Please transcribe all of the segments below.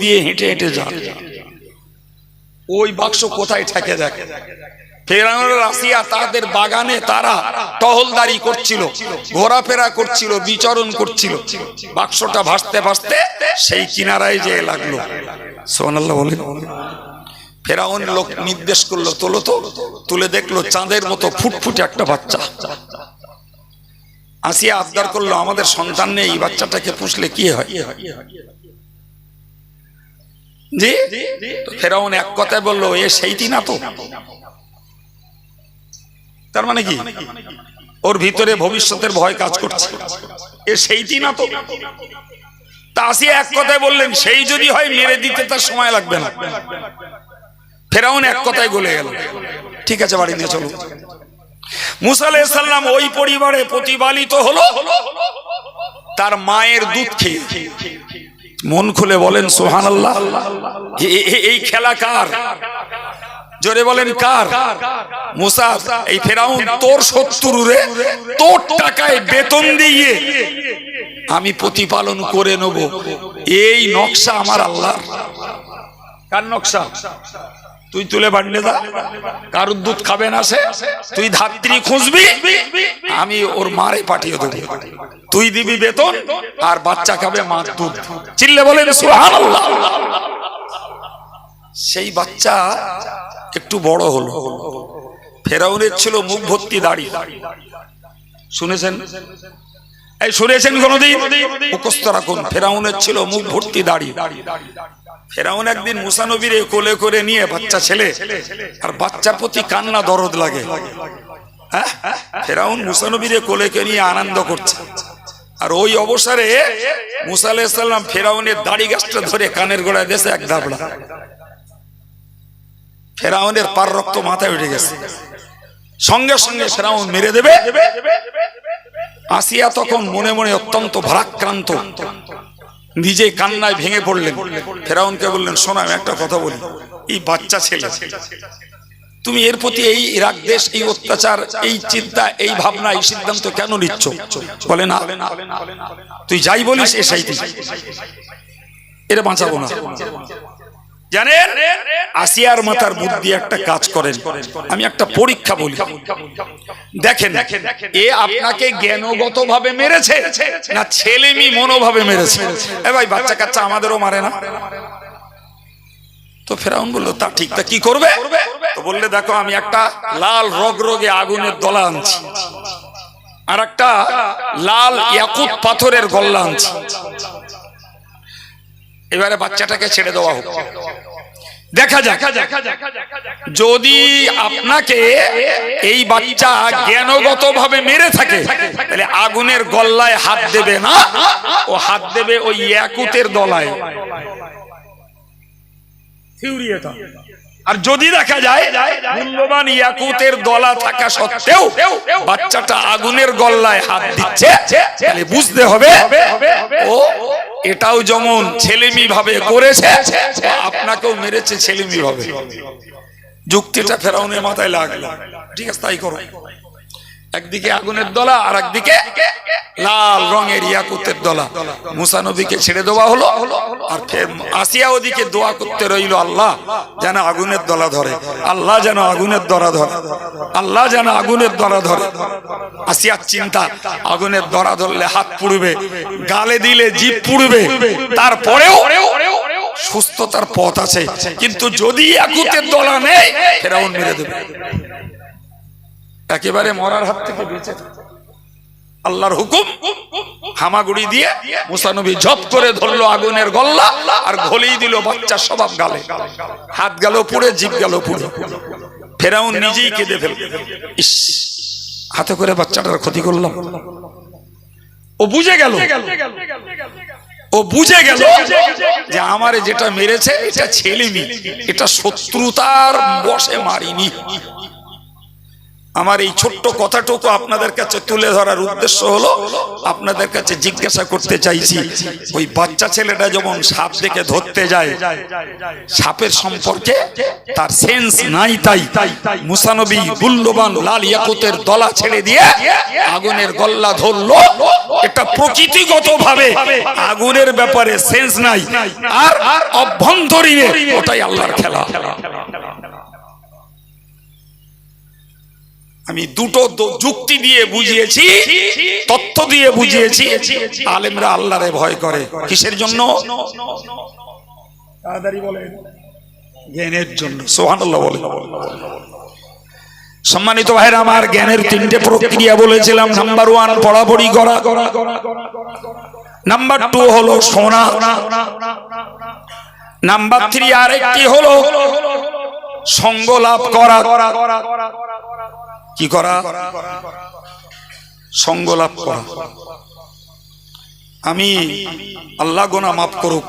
দিয়ে হেঁটে হেঁটে যান। ওই বাক্স কোথায় ঠেকে দেখে। তাদের বাগানে তারা টহলদারি করছিল, ঘোরাফেরা করছিল, বিচরণ করছিল। বাক্সটা ভাসতে ভাসতে সেই কিনারায় যেয়ে লাগল। ফেরাউন লোক নির্দেশ করল, তোলো তো। তুলে দেখল চাঁদের মতো ফুটফুটে একটা বাচ্চা। আসিয়া আবদার করল, আমাদের সন্তান নেই বাচ্চাটাকে পুষলে কি হয়? জি ফেরাউন এক কথায় বলল, এ সেইটি না তো? তার মানে কি? ওর ভিতরে ভবিষ্যতের ভয় কাজ করছে। এ সেইটি না তো? তা আসিয়া এক কথায় বললেন, সেই যদি হয় মেরে দিতে তার সময় লাগবে না। ফেরাউন এক কথায় গলে গেল। ঠিক আছে, বাড়ি নিয়ে চলো। মুসা আলাইসাল্লাম ওই পরিবারে প্রতিপালিত হলো, তার মায়ের দুধ খেয়ে। মন খুলে বলেন সোহান আল্লাহ এই খেলা কার? জোরে বলেন, কার? মুসা, এই ফেরাউন, তোর শত্রু রে, তোর টাকায় বেতন দিয়ে আমি প্রতিপালন করে নেব। এই নকশা আমার আল্লাহ কার নকশা? তুই তুলে বাড়লে দা কারুর দুধ খাবে না সে। তুই ধাত্রী খুঁজবি, আমি ওর মারে পাঠিয়ে দেবো। তুই দিবি বেতন, আর বাচ্চা খাবে মার দুধ। চিল্লে বলেন সেই বাচ্চা একটু বড় হলো। ফেরাউনের ছিল মুখ ভর্তি দাড়ি। শুনেছেন? এই শুনেছেন কোনদিন? মুখস্থ রাখুন, ফেরাউনের ছিল মুখ ভর্তি দাড়ি। ফেরাউন একদিন মুসানবীরে কোলে করে নিয়ে বাচ্চা ছেলে আর বাচ্চার প্রতি কান্না, দরদ লাগে। হ্যাঁ? ফেরাউন মুসানবীরে কোলে কে নিয়ে আনন্দ করছে। আর ওই অবসরে মুসা ফেরাউনের দাড়ি গাছটা ধরে কানের গোড়ায় দেশে এক দাবড়া। ফেরাউনের পার রক্ত মাথায় উঠে গেছে। সঙ্গে সঙ্গে ফেরাউন মেরে দেবে। আসিয়া তখন মনে মনে অত্যন্ত ভারাক্রান্ত। নিজে কান্নায় ভেঙে পড়লেন। ফেরাউনকে বললেন, শোনা, আমি একটা কথা বলি। এই বাচ্চা ছেলে, তুমি এর প্রতি এই রাগ দেশ, এই অত্যাচার, এই চিন্তা, এই ভাবনা, এই সিদ্ধান্ত কেন নিচ্ছ? বলে, না, তুই যাই বলিস এসাইতে এটা বাঁচাবো না। জানেন আসিয়ার মাথার বুদ্ধি একটা কাজ করেন। আমি একটা পরীক্ষা বলি। দেখেন এ আপনাকে জ্ঞানগত ভাবে মেরেছে না ছেলেমি মনোভাবে মেরেছে? এ ভাই বাচ্চা কাচ্চা আমাদেরও মারে না? তো ফেরাউন বলল তা ঠিক তা কি করবে? তো বললে দেখো আমি একটা লাল রগ রগে আগুনের দলা আনছি। আর একটা লাল ইয়াকুত পাথরের গল্লা আনছি। এবারে বাচ্চাটাকে ছেড়ে দেওয়া হোক। দেখা যাক। যদি আপনাকে এই বাচ্চা জ্ঞানগত ভাবে মেরে থাকে তাহলে আগুনের গল্লায় হাত দেবে না? ও হাত দেবে ওই একুতের দলায়। আর যদি দেখা যায় মূল্যবান ইয়াকুতের দলা থাকা সত্ত্বেও বাচ্চাটা আগুনের গল্লায় হাত দিচ্ছে তাহলে বুঝতে হবে ও এটাও যেমন ছেলেমি ভাবে করেছে, আপনাকেও মেরেছে ছেলেমি ভাবে যুক্তিটা ফেরাউনের মাথায় লাগল। ঠিক আছে, তাই করো। একদিকে আগুনের দলা আর একদিকে লাল রঙের ইয়াকুতের দলা। মুসা নবীকে ছেড়ে দেওয়া হলো, আর আসিয়া ওদিকে দোয়া করতে রইল আল্লাহ, যেন আগুনের দলা ধরে। আল্লাহ যেন আগুনের দরা ধরে। আল্লাহ যেন আগুনের দরা ধরে। আসিয়ার চিন্তা, আগুনের দরা ধরলে হাত পুড়বে, গালে দিলে জিভ পুড়বে, তারপরেও সুস্থতার পথ আছে। কিন্তু যদি একুতের দলা নেই, ফেরাউন মেরে দেবে। একেবারে মরার হাত থেকে বেঁচে আল্লাহর হুকুম, হামাগুড়ি দিয়ে মুসানবী জপ করে ধরলো আগুনের গল্লা আর ঘলিয়ে দিল বাচ্চার স্বভাব গালে। হাত গেল পুড়ে, জিভ গেল পুড়ে। ফেরাউন নিজেই কেঁদে ফেল ইস, হাতে করে বাচ্চাটার ক্ষতি করলাম। ও বুঝে গেল। ও বুঝে গেল যে আমারে যেটা মেরেছে, এটা ছেলেমি এটা শত্রুতার বসে মারিনি। আমার এই ছোট্ট কথাটুকু আপনাদের কাছে তুলে ধরার উদ্দেশ্য হলো, আপনাদের কাছে জিজ্ঞাসা করতে চাইছি, ওই বাচ্চা ছেলেটা যেমন সাপ দেখে ধরতে যায়, সাপের সম্পর্কে তার সেন্স নাই তাই মুসানবী মূল্যবান লাল ইয়াকুতের দলা ছেড়ে দিয়ে আগুনের গল্লা ধরলো। এটা প্রকৃতিগত ভাবে আগুনের ব্যাপারে সেন্স নাই, আর অভ্যন্তরীণে ওটাই আল্লাহর খেলা। আমি দুটো যুক্তি দিয়ে বুঝিয়েছি তথ্য দিয়ে বুঝিয়েছি। আলেমরা আল্লাহরে ভয় করে। কিসের জন্য? তাড়াতাড়ি বলেন। জ্ঞানের জন্য। সোহানুল্লাহ বলে। সম্মানিত ভাইরা আমার জ্ঞানের তিনটে প্রক্রিয়া বলেছিলাম। নাম্বার ওয়ান পড়াপড়ি করা। নাম্বার টু হলো সোনা নাম্বার থ্রি আরেকটি হলো সঙ্গ লাভ করা। কি করা? সঙ্গ লাভ করা। আমি আল্লাহ গোনা মাফ করুক।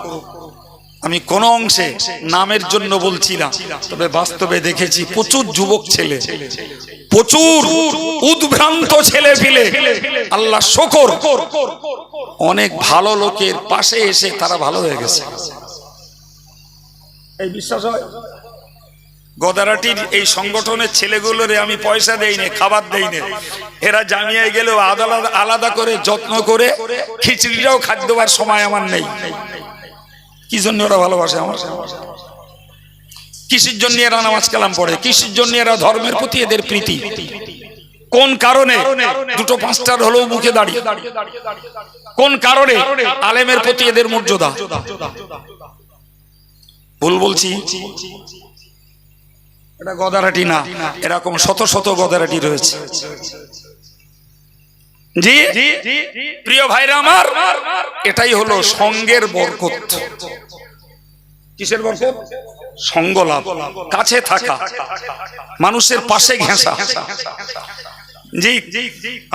আমি কোন অংশে নামের জন্য বলছি না, তবে বাস্তবে দেখেছি প্রচুর যুবক ছেলে, প্রচুর উদ্ভ্রান্ত ছেলে ফিলে। আল্লাহ শকর, অনেক ভালো লোকের পাশে এসে তারা ভালো হয়ে গেছে। এই বিশ্বাস হয়? গদারাটির এই সংগঠনের ছেলেগুলোরে আমি পয়সা দেই না, খাবার দেই না। এরা জামিয়ায় গেলেও আলাদা আলাদা করে যত্ন করে খিচড়িটাও খাদ্য দেওয়ার সময় আমার নেই। কি জন্য ওরা ভালোবাসে আমার? কিসের জন্য এরা নামাজ কালাম পড়ে? কিসের জন্য এরা ধর্মের প্রতি এদের প্রীতি? কোন কারণে? দুটো পাঁচটার হলেও মুখে দাঁড়িয়ে কোন কারণে? আলেমের প্রতি এদের মর্যাদা। ভুল বলছি? এটা গদারাটি না, এরকম শত শত গদারাটি রয়েছে। জি? প্রিয় ভাইরা আমার, এটাই হলো সঙ্গের বরকত। কিসের বরকত? সঙ্গ লাভ কাছে থাকা, মানুষের পাশে ঘেঁষা। জি,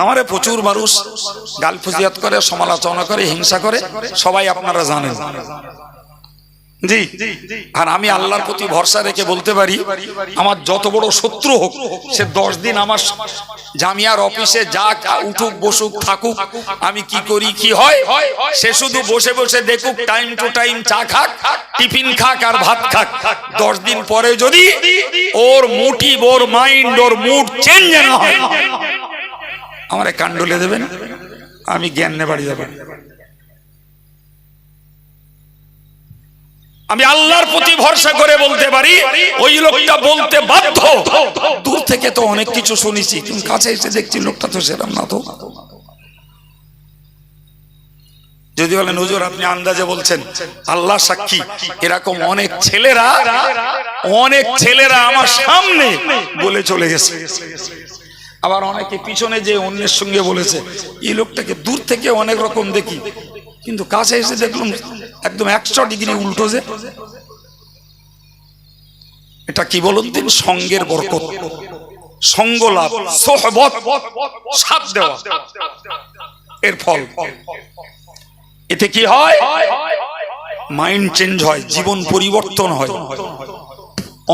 আমারে প্রচুর মানুষ গাল ফুজিয়াত করে, সমালোচনা করে, হিংসা করে, সবাই আপনারা জানেন। জি। আর আমি আল্লাহর প্রতি ভরসা রেখে বলতে পারি, আমার যত বড় শত্রু হোক, সে দশ দিন আমার জামিয়ার অফিসে যা উঠুক, বসুক, থাকুক, আমি কি করি, কি হয়, সে শুধু বসে বসে দেখুক টাইম টু টাইম চা খাক, টিফিন খাক আর ভাত খাক। দশ দিন পরে যদি ওর মোটিভ ওর মাইন্ড ওর মুড চেঞ্জ না হয়। আমার কান্ডলে দেবেন? আমি জ্ঞান নে বাড়ি যাবেন আমি আল্লাহর প্রতি ভরসা করে বলতে পারি, ওই লোকটা বলতে বাধ্য। দূর থেকে তো অনেক কিছু শুনেছি। তুমি কাছে এসে দেখছি লোকটা তো সেরকম না তো। যদি বলেন, হুজুর, আপনি আন্দাজে বলছেন, আল্লাহ সাক্ষী, এরকম অনেক ছেলেরা অনেক ছেলেরা আমার সামনে বলে চলে গেছে। আবার অনেকে পিছনে যে অন্যের সঙ্গে বলেছে, এই লোকটাকে দূর থেকে অনেক রকম দেখি। কিন্তু কাছে এসে দেখলাম একদম একশো ডিগ্রি উল্টো যে। এটা কি বলুন দিন? সঙ্গের বরকত। সঙ্গ লাভ, সোহবত, সাথ দেওয়া। এর ফল। এতে কি হয়? মাইন্ড চেঞ্জ হয়, জীবন পরিবর্তন হয়।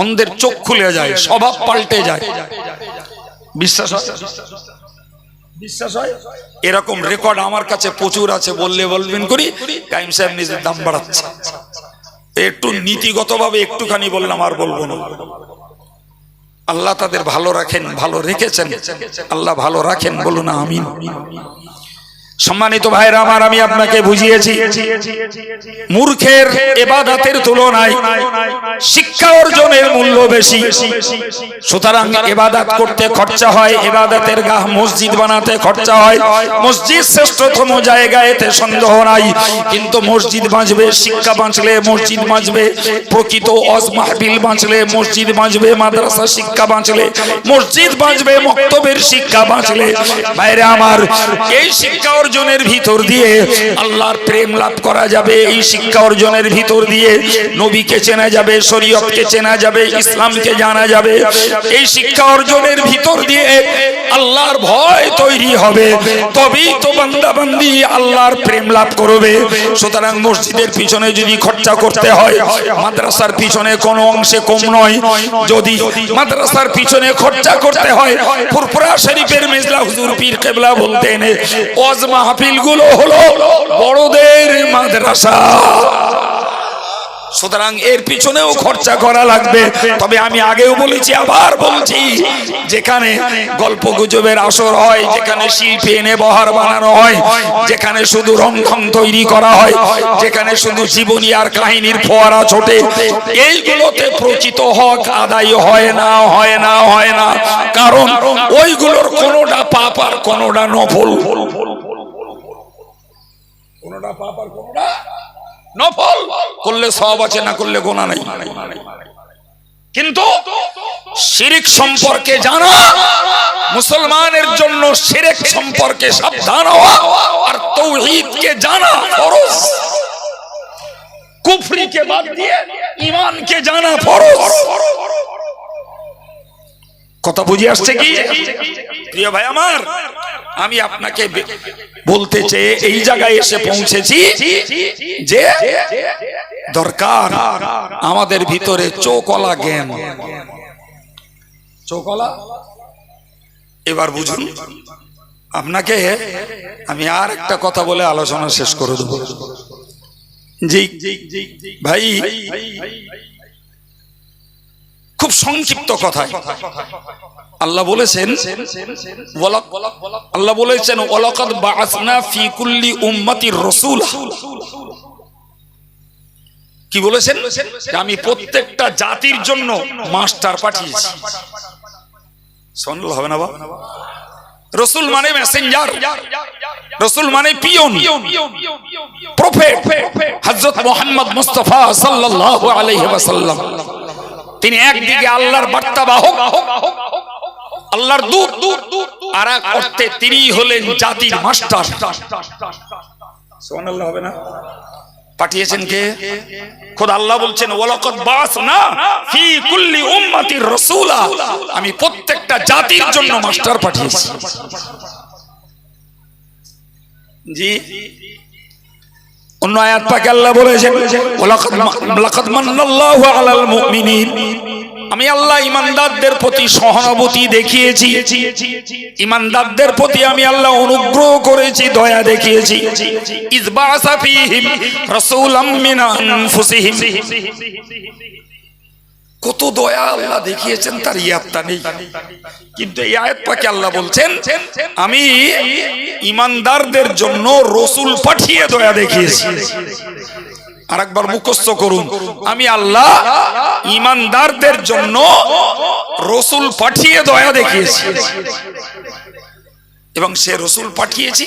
অন্ধের চোখ খুলে যায়, স্বভাব পাল্টে যায়। বিশ্বাস? বিশ্বাস হয়? এরকম রেকর্ড আমার কাছে প্রচুর আছে, বললে বলবেন করি টাইম সাহেব নিজের দাম বাড়াচ্ছে। একটু নীতিগতভাবে একটুখানি বললাম আর বলব না। আল্লাহ তাদের ভালো রাখেন, ভালো রেখেছেন। আল্লাহ ভালো রাখেন, বলুন আমিন। সম্মানিত ভাইরা আমার, আমি আপনাকে বুঝিয়েছি, মূর্খের এবাদাতের তুলনায় শিক্ষা অর্জনের মূল্য বেশি। সুতরাং এবাদাত করতে খরচা হয়, এবাদাতের গাহ মসজিদ বানাতে খরচা হয়। মসজিদ শ্রেষ্ঠতম জায়গা এতে সন্দেহ নাই, কিন্তু মসজিদ বাঁচবে, শিক্ষা বাঁচলে মসজিদ বাঁচবে, প্রকৃত অজ মাহবিল বাঁচলে মসজিদ বাঁচবে, মাদ্রাসা শিক্ষা বাঁচলে মসজিদ বাঁচবে, মক্তবের শিক্ষা বাঁচলে। বাইরে আমার, এই শিক্ষা অর্জনের ভিতর দিয়ে আল্লাহর প্রেম লাভ করা যাবে, এই শিক্ষা অর্জনের ভিতর দিয়ে নবীকে চেনা যাবে, শরীয়তকে চেনা যাবে, ইসলামকে জানা যাবে, এই শিক্ষা অর্জনের ভিতর দিয়ে আল্লাহর ভয় তৈরি হবে, তবেই তো বান্দাবান্দি আল্লাহর প্রেম লাভ করবে। সুতরাং মসজিদের পিছনে যদি খরচা করতে হয়, মাদ্রাসার পিছনে কোনো অংশে কম নয়। যদি মাদ্রাসার পিছনে খরচা করতে হয়, ফুরফুরা শরীফের মেজলা হুজুর পীর কেবলা বলতেন, ওয়াজ মাহফিলগুলো হলো বড়দের মাদ্রাসা। সুতরাং এর পিছনেও খরচা করা লাগবে। তবে আমি আগেও বলেছি, আবার বলছি, যেখানে গল্প গুজবের আসর হয়, যেখানে শিল্পী এনে বহার বানানো হয়, যেখানে শুধু রংঢং তৈরি করা হয়, যেখানে শুধু জীবনী আর কাহিনীর ফোয়ারা ছোটে, এইগুলোতে প্রচিত হক আদায় হয় না হয় না হয় না। কারণ ওইগুলোর কোনোটা পাপ আর কোনোটা নফল। কোনোটা পাপ আর কোনোটা নফল। করলে সব আছে, না করলে গোনা নাই। কিন্তু শিরিক সম্পর্কে জানা, মুসলমানের জন্য শিরিক সম্পর্কে সাবধান হওয়া আর তৌহিদকে জানা ফরজ। কুফরিকে বাদ দিয়ে ইমানকে জানা ফরজ। কথা বুঝে আসছে কি? প্রিয় ভাই আমার, আমি আপনাকে বলতে চেয়ে এই জায়গায় এসে পৌঁছেছি যে দরকার আমাদের ভিতরে চোকলা জ্ঞান। চোকলা? এবার বুঝুন, আপনাকে আমি আর একটা কথা বলে আলোচনা শেষ করে দেব। জি, ভাই খুব সংক্ষিপ্ত কথায়। আল্লাহ বলেছেন আল্লাহ বলেছেন, ওয়ালাকাদ বাআসনা ফি কুল্লি উম্মাতির রাসূল। কি বলেছেন? আমি প্রত্যেকটা জাতির জন্য মাস্টার পাঠিয়েছি। শুনলে হবে না বাবা রসুল মানে মেসেঞ্জার। রসুল মানে পিয়ন। প্রফেট। হযরত মুহাম্মদ মুস্তাফা সাল্লাল্লাহু আলাইহি ওয়াসাল্লাম। তিনি একদিকে আল্লাহর বার্তা বাহক, আল্লাহর দূত, আর এক অর্থে তিনি হলেন জাতির মাস্টার। সুবহানাল্লাহ, হবে না? পাঠিয়েছেন কে? খোদ আল্লাহ বলছেন, ওয়ালাকাদ বাসনা ফি কুল্লি উম্মাতির রাসূলা। আমি প্রত্যেকটা জাতির জন্য মাস্টার পাঠিয়েছি। জি অন্য আয়াত পাকে আল্লাহ বলেছেন লাকাদ মান্নাল্লাহু আলাল মুমিনিন। আমি আল্লাহ ইমানদারদের প্রতি সহানুভূতি দেখিয়েছি। ইমানদারদের প্রতি আমি আল্লাহ অনুগ্রহ করেছি, দয়া দেখিয়েছি। ইজবাসা ফীহিম রাসূলাম মিন আনফুসিহিম। কত দয়া আল্লাহ দেখিয়েছেন, তার ইয়াত্তা নেই। কিন্তু এই আয়াত পাকে আল্লাহ বলছেন, আমি ইমানদারদের জন্য রসুল পাঠিয়ে দয়া দেখিয়েছি। আর একবার মুখস্থ করুন, আমি আল্লাহ ইমানদারদের জন্য রসুল পাঠিয়ে দয়া দেখিয়েছি। এবং সে রসুল পাঠিয়েছি,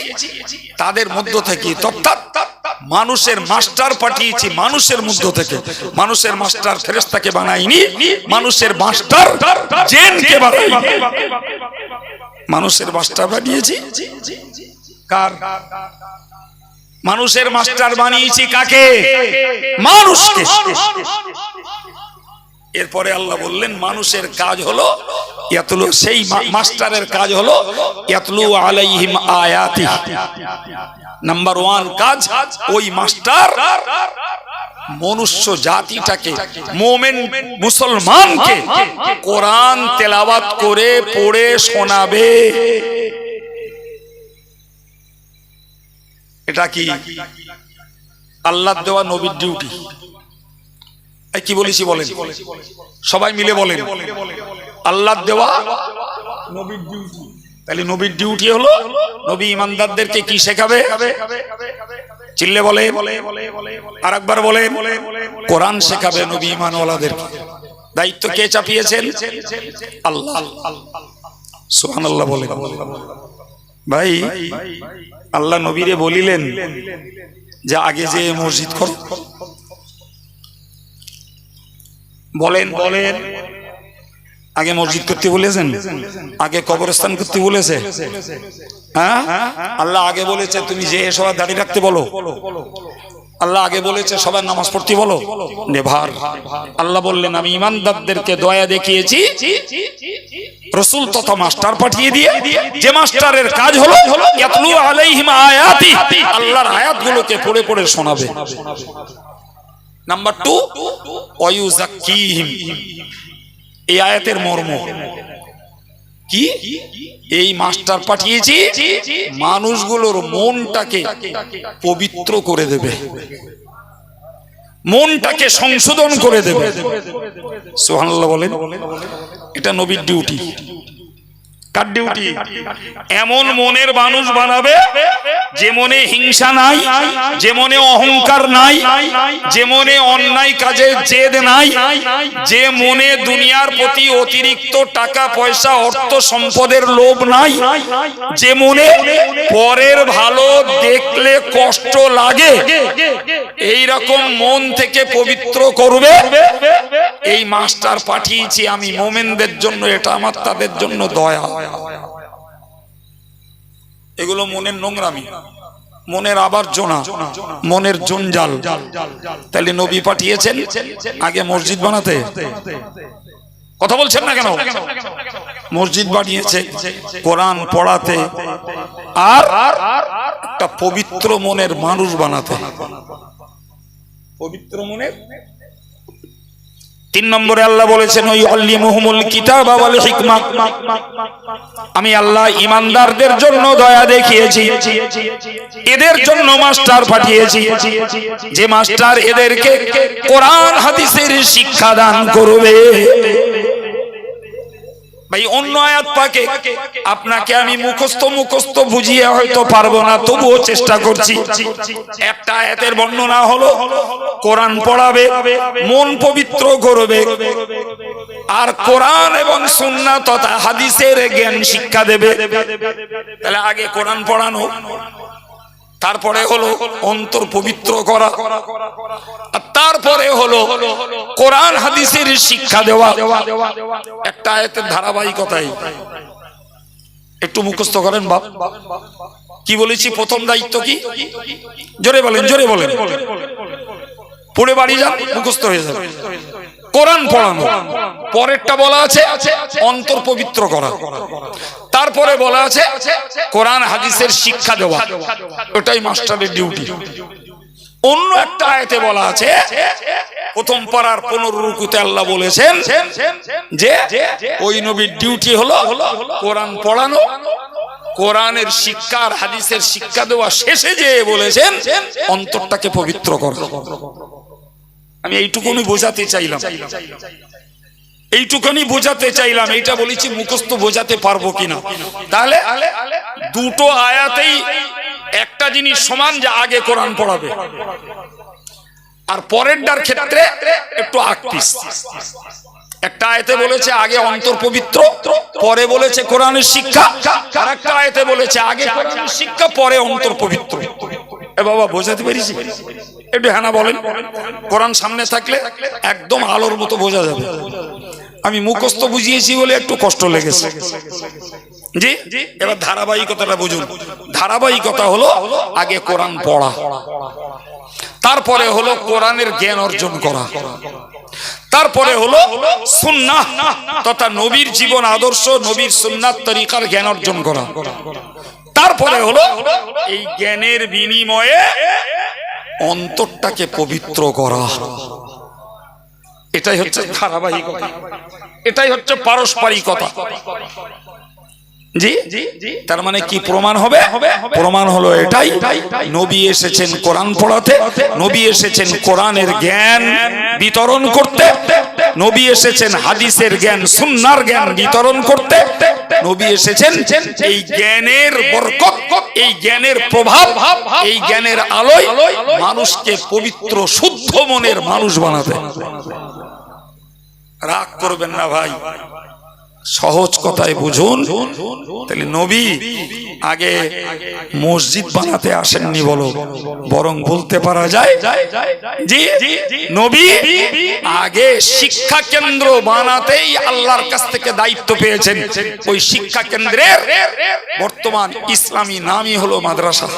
তাদের মধ্য থেকে মানুষের মাস্টার পাঠিয়েছি, মানুষের মধ্য থেকে। মানুষের মাস্টার ফেরেস্তাকে বানাইনি, মানুষের মাস্টার মানুষের মাস্টার বানিয়েছি? কার? মানুষের মাস্টার বানিয়েছি কাকে? মানুষকে। এরপরে আল্লাহ বললেন, মানুষের কাজ হলো ইয়াতলু সেই মাস্টারের কাজ হলো ইয়াতলু আলাইহিম আয়াতি। নাম্বার ওয়ান কাজ, ওই মাস্টার মনুষ্য জাতিটাকে, মোমেন মুসলমানকে কোরআন তেলাওয়াত করে পড়ে শোনাবে। এটা কি? আল্লাহ দেওয়া নবীর ডিউটি কি বলেছি বলেন? সবাই মিলে বলেন। আল্লাহ দেওয়া নবীর ডিউটি তাহলে নবীর ডিউটি হলো, নবী ইমানদারদেরকে কি শেখাবে? চিল্লে বলে আর একবার বলে, কোরআন শেখাবে নবী ইমানওয়ালাদের দায়িত্ব কে চাপিয়েছেন? আল্লাহ। সুহান আল্লাহ বলে। ভাই, আল্লাহ নবীরে বলিলেন যে আগে যে মসজিদ কর বলেন বলেন। আগে মসজিদ করতে বলেছেন? আগে কবরস্থান করতে বলেছে? হ্যাঁ? আল্লাহ আগে বলেছে, তুমি যে সবার দাঁড়িয়ে রাখতে বলো। আল্লাহ আগে বলেছে, সবার নামাজ পড়তে বলো। নেভার। আল্লাহ বললেন, আমি ইমানদারদেরকে দয়া দেখিয়েছি, রসুল তথা মাস্টার পাঠিয়ে দিয়ে, যে মাস্টারের কাজ হলো আলাইহিম আয়াতি, আল্লাহর আয়াতগুলোকে পড়ে পড়ে শোনাবে। নাম্বার টু ওয়ুজাক্কিহিম এই আয়াতের মর্ম। কি? এই মাস্টার পাঠিয়েছি, মানুষগুলোর মনটাকে পবিত্র করে দেবে। মনটাকে সংশোধন করে দেবে। সোহানাল্লাহ বলেন, এটা নবীর ডিউটি কার ডিউটি এমন মনের মানুষ বানাবে যে মনে হিংসা নাই যে মনে অহংকার নাই যে মনে অন্যায় কাজে জেদ নাই যে মনে দুনিয়ার প্রতি অতিরিক্ত টাকা পয়সা অর্থ সম্পদের লোভ নাই যে মনে পরের ভালো দেখলে কষ্ট লাগে এই রকম মন থেকে পবিত্র করবে। এই মাস্টার পাঠিয়েছি আমি মোমেনদের জন্য এটা আমার তাদের জন্য দয়া। এগুলো মনের নোংরামি, মনের আবর্জনা, মনের জঞ্জাল। তাহলে নবী পাঠিয়েছেন আগে মসজিদ বানাতে। কথা বলছেন না কেন? মসজিদ বানিয়েছে, কোরআন পড়াতে, আর একটা পবিত্র মনের মানুষ বানাতে। পবিত্র মনের তিন নম্বরে আল্লাহ বলেছেন ওই অল্লি মুহমুল কিতাব আবাল হিকমা। আমি আল্লাহ ইমানদারদের জন্য দয়া দেখিয়েছি। এদের জন্য মাস্টার পাঠিয়েছি। যে মাস্টার এদেরকে কোরআন, হাদিসের শিক্ষা দান করবে। ভাই, অন্য আয়াত পাকে। আপনাকে আমি মুখস্থ মুখস্থ বুঝিয়ে হয়তো পারব না, তবুও চেষ্টা করছি। একটা আয়াতের বর্ণনা হলো, কোরআন পড়াবে, মন পবিত্র করবে, আর কোরআন এবং সুন্নাহ তথা হাদিসের জ্ঞান শিক্ষা দেবে। তাহলে আগে কোরআন পড়ানো তারপরে হলো অন্তর পবিত্র করা। আর তারপরে হলো কোরআন হাদিসের শিক্ষা দেওয়া। একটা আয়তের ধারাবাহিকতাই একটু মুখস্থ করেন বাপ। কি বলেছি? প্রথম দায়িত্ব কি? জোরে বলেন জোরে বলেন। পড়ে বাড়ি যান, মুখস্থ হয়ে যাবে কোরআন পড়ানো। পরেরটা বলা আছে অন্তর পবিত্র করা। তারপরে বলা আছে কোরআন হাদিসের শিক্ষা দেওয়া। ওটাই মাস্টারের ডিউটি। অন্য একটা আয়তে বলা আছে, প্রথম পাড়ার রুকুতে আল্লাহ বলেছেন যে ওই নবীর ডিউটি হলো কোরআন পড়ানো, কোরআনের শিক্ষা আর হাদিসের শিক্ষা দেওয়া। শেষে যে বলেছেন, অন্তরটাকে পবিত্র কর। আমি এইটুকুনি বোঝাতে চাইলাম। এইটুকুনি বোঝাতে চাইলাম, এইটা বলেছি মুখস্থ বোঝাতে পারব কিনা। তাহলে দুটো আয়াতেই একটা জিনিস সমান যে আগে কোরআন পড়াবে। আর পরেরটার ক্ষেত্রে একটু আকপিস একটা আয়তে বলেছে, আগে অন্তর পবিত্র, পরে বলেছে কোরআনের শিক্ষা। আর একটা আয়তে বলেছে, আগে কোরআনের শিক্ষা, পরে অন্তর পবিত্র। এ বাবা, বোঝাতে পেরেছি? একটু বলেন। কোরআন সামনে থাকলে একদম আলোর মতো বোঝা যাবে। আমি মুখস্থ বুঝিয়েছি বলে একটু কষ্ট লেগেছে। জি? এবার ধারাবাহিকতাটা বুঝুন। ধারাবাহিকতা হলো আগে কোরআন পড়া। তারপরে হলো কোরআনের জ্ঞান অর্জন করা। তারপরে হলো সুন্নাহ তথা নবীর জীবন আদর্শ, নবীর সুন্নাত তরিকার জ্ঞান অর্জন করা। তারপরে হলো এই জ্ঞানের বিনিময়ে অন্তরটাকে পবিত্র করা। এটাই হচ্ছে ধারাবাহিকতা। এটাই হচ্ছে পারস্পরিকতা। জি? তার মানে কি প্রমাণ হবে? প্রমাণ হলো এটাই। নবী এসেছেন কোরআন পড়াতে নবী এসেছেন কোরআনের জ্ঞান বিতরণ করতে নবী এসেছেন হাদিসের জ্ঞান সুন্নার জ্ঞান বিতরণ করতে নবী এসেছেন এই জ্ঞানের বরকত এই জ্ঞানের প্রভাব এই জ্ঞানের আলোয় মানুষকে পবিত্র শুদ্ধ মনের মানুষ বানাতে। রাগ করবেন না ভাই। সহজ কথায় বুঝুন। তাহলে নবী আগে মসজিদ বানাতে আসেননি বলো, বরং বলতে পারা যায় জি নবী আগে শিক্ষা কেন্দ্র বানাতেই আল্লাহর কাছ থেকে দায়িত্ব পেয়েছেন। ওই শিক্ষা কেন্দ্রের বর্তমান ইসলামী নামই হলো মাদ্রাসা।